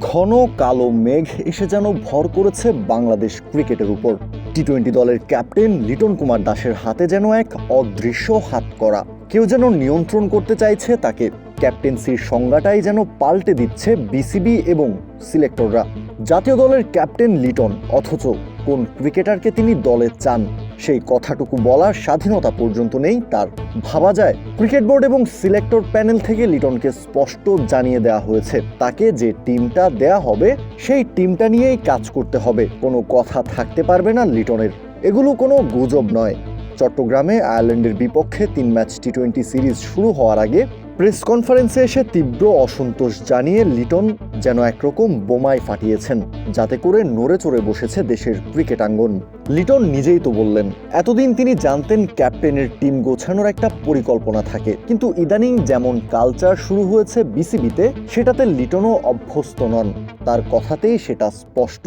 ঘন কালো মেঘ এসে যেন ভর করেছে বাংলাদেশ ক্রিকেটের উপর। টি টোয়েন্টি দলের ক্যাপ্টেন লিটন কুমার দাসের হাতে যেন এক অদৃশ্য হাত করা কেউ যেন নিয়ন্ত্রণ করতে চাইছে তাকে। ক্যাপ্টেন্সির সংজ্ঞাটাই যেন পাল্টে দিচ্ছে বিসিবি এবং সিলেক্টররা। জাতীয় দলের ক্যাপ্টেন লিটন, অথচ কোন ক্রিকেটারকে তিনি দলে চান। সেই কথাটুকু বলার স্বাধীনতা পর্যন্ত নেই তার। ভাবা যায়, ক্রিকেট বোর্ড এবং সিলেক্টর প্যানেল থেকে লিটনকে স্পষ্ট জানিয়ে দেওয়া হয়েছে। তাকে যে টিমটা দেয়া হবে, সেই টিমটা নিয়েই কাজ করতে হবে। কোনো কথা থাকতে পারবে না লিটনের। এগুলো কোনো গুজব নয়। চট্টগ্রামে আয়ারল্যান্ডের বিপক্ষে তিন ম্যাচ টি টোয়েন্টি সিরিজ শুরু হওয়ার আগে প্রেস কনফারেন্সে এসে তীব্র অসন্তোষ জানিয়ে লিটন যেন একরকম বোমায় ফাটিয়েছেন, যাতে করে নড়ে চড়ে বসেছে দেশের ক্রিকেট আঙ্গন। লিটন নিজেই তো বললেন, এতদিন তিনি জানতেন ক্যাপ্টেনের টিম গোছানোর একটা পরিকল্পনা থাকে। কিন্তু ইদানিং যেমন কালচার শুরু হয়েছে বিসিবিতে, সেটাতে লিটনও অভ্যস্ত নন। তার কথাতেই সেটা স্পষ্ট।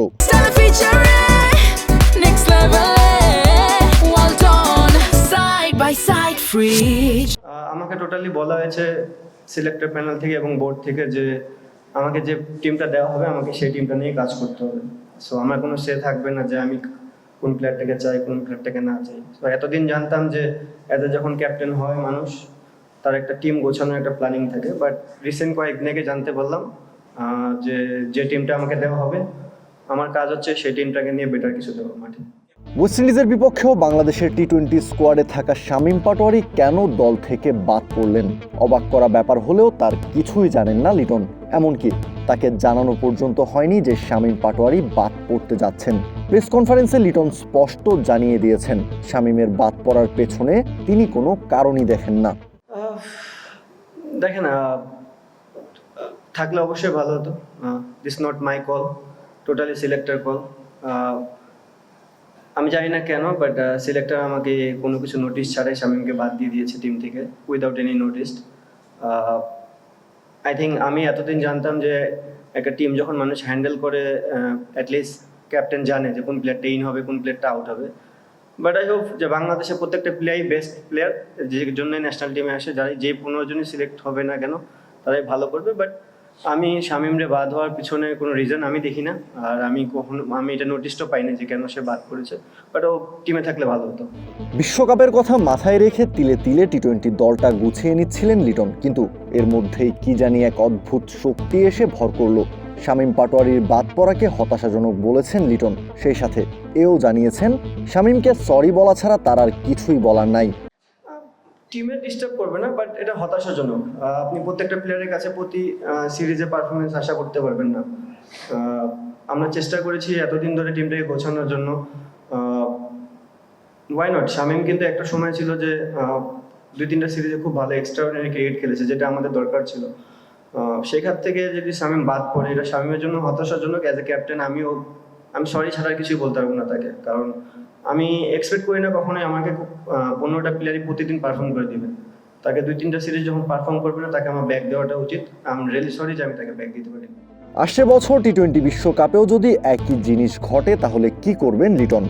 Side, আমাকে টোটালি বলা হয়েছে সিলেক্টর প্যানেল থেকে এবং বোর্ড থেকে যে আমাকে যে টিমটা দেওয়া হবে আমাকে সেই টিমটা নিয়ে কাজ করতে হবে। সো আমার কোনো সে থাকবে না যে আমি কোন প্লেয়ারটাকে চাই কোন প্লেয়ারটাকে না চাই। তো এতদিন জানতাম যে এতে যখন ক্যাপ্টেন হয় মানুষ তার একটা টিম গোছানোর একটা প্ল্যানিং থাকে। বাট রিসেন্ট কয়েকদিন আগে জানতে পারলাম যে যে টিমটা আমাকে দেওয়া হবে আমার কাজ হচ্ছে সেই টিমটাকে নিয়ে বেটার কিছু দেওয়া মাঠে। ওয়েস্ট ইন্ডিজের বিপক্ষেও বাংলাদেশের টি টোয়েন্টি স্কোয়াডে থাকা শামীম পাটোয়ারি কেন দল থেকে বাদ পড়লেন? অবাক করা ব্যাপার হলেও তার কিছুই জানেন না লিটন। এমনকি তাকে জানানো পর্যন্ত হয়নি যে শামীম পাটোয়ারি বাদ পড়তে যাচ্ছেন। প্রেস কনফারেন্সে লিটন স্পষ্ট জানিয়ে দিয়েছেন, শামীমের বাদ পড়ার পেছনে তিনি কোনো কারণই দেখেন না। দেখেন থাকলে অবশ্যই ভালো হতো। This not my call totally selector call আমি জানি না কেন বাট সিলেক্টর আমাকে কোনো কিছু নোটিশ ছাড়াই শামিমকে বাদ দিয়ে দিয়েছে টিম থেকে without any notice I think আমি এতদিন জানতাম যে একটা টিম যখন মানুষ হ্যান্ডেল করে অ্যাটলিস্ট ক্যাপ্টেন জানে যে কোন প্লেয়ারটা ইন হবে, কোন প্লেয়ারটা আউট হবে। বাট আই হোপ যে বাংলাদেশের প্রত্যেকটা প্লেয়ারই বেস্ট প্লেয়ার যে জন্য ন্যাশনাল টিমে আসে, যারা যে পনেরো জনই সিলেক্ট হবে না কেন, তারাই ভালো করবে। বাট আমি শামিমরে বাদ হওয়ার পিছনে কোনো রিজন আমি দেখি না, আর আমি কখনো, আমি এটা নোটিশটাও পাইনি যে কেন সে বাদ করেছে বাট ও টিমে থাকলে ভালো হতো। বিশ্বকাপের কথা মাথায় রেখে তিলে তিলে টি টোয়েন্টি দলটা গুছিয়ে নিচ্ছিলেন লিটন, কিন্তু এর মধ্যেই কি জানি এক অদ্ভুত শক্তি এসে ভর করল। শামীম পাটোয়ারির বাদ পড়াকে হতাশাজনক বলেছেন লিটন, সেই সাথে এও জানিয়েছেন, শামীমকে সরি বলা ছাড়া তার আর কিছুই বলার নাই। টিমে ডিস্টার্ব করবে না বাট এটা হতাশাজনক। আপনি প্রত্যেকটা প্লেয়ারের কাছে প্রতি সিরিজে পারফরমেন্স আশা করতে পারবেন না। আমরা চেষ্টা করেছি এতদিন ধরে টিমটাকে গোছানোর জন্য। ওয়াই নট শামিম কিন্তু একটা সময় ছিল যে দুই তিনটা সিরিজে খুব ভালো এক্সট্রাঅর্ডিনারি ক্রিকেট খেলেছে, যেটা আমাদের দরকার ছিল। সেখান থেকে যদি শামিম বাদ পড়ে, এটা শামিমের জন্য হতাশাজনক। অ্যাজ এ ক্যাপ্টেন আমিও আমি সরি ছাড়া আর কিছুই বলতে পারব না তাকে। কারণ আমি এক্সপেক্ট করি না কখনোই আমাকে পনেরোটা প্লেয়ারই প্রতিদিন পারফর্ম করে দিবে। তাকে দুই তিনটা সিরিজ যখন পারফর্ম করবে না, তাকে আমার ব্যাক দেওয়াটা উচিত। আমি রিয়েলি সরি যে আমি তাকে ব্যাক দিতে পারি আসছে বছর টি টোয়েন্টি বিশ্বকাপেও যদি একই জিনিস ঘটে, তাহলে কি করবেন লিটন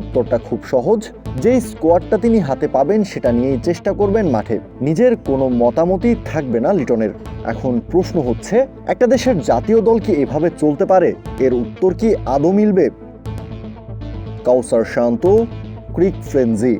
উত্তরটা খুব সহজ। যেই স্কোয়াডটা তিনি হাতে পাবেন সেটা নিয়েই চেষ্টা করবেন মাঠে। নিজের কোনো মতামতই থাকবে না লিটনের। এখন প্রশ্ন হচ্ছে, একটা দেশের জাতীয় দল কি এভাবে চলতে পারে? এর উত্তর কি আদৌ মিলবে? কাউসার শান্ত, ক্রিক ফ্রেন্জি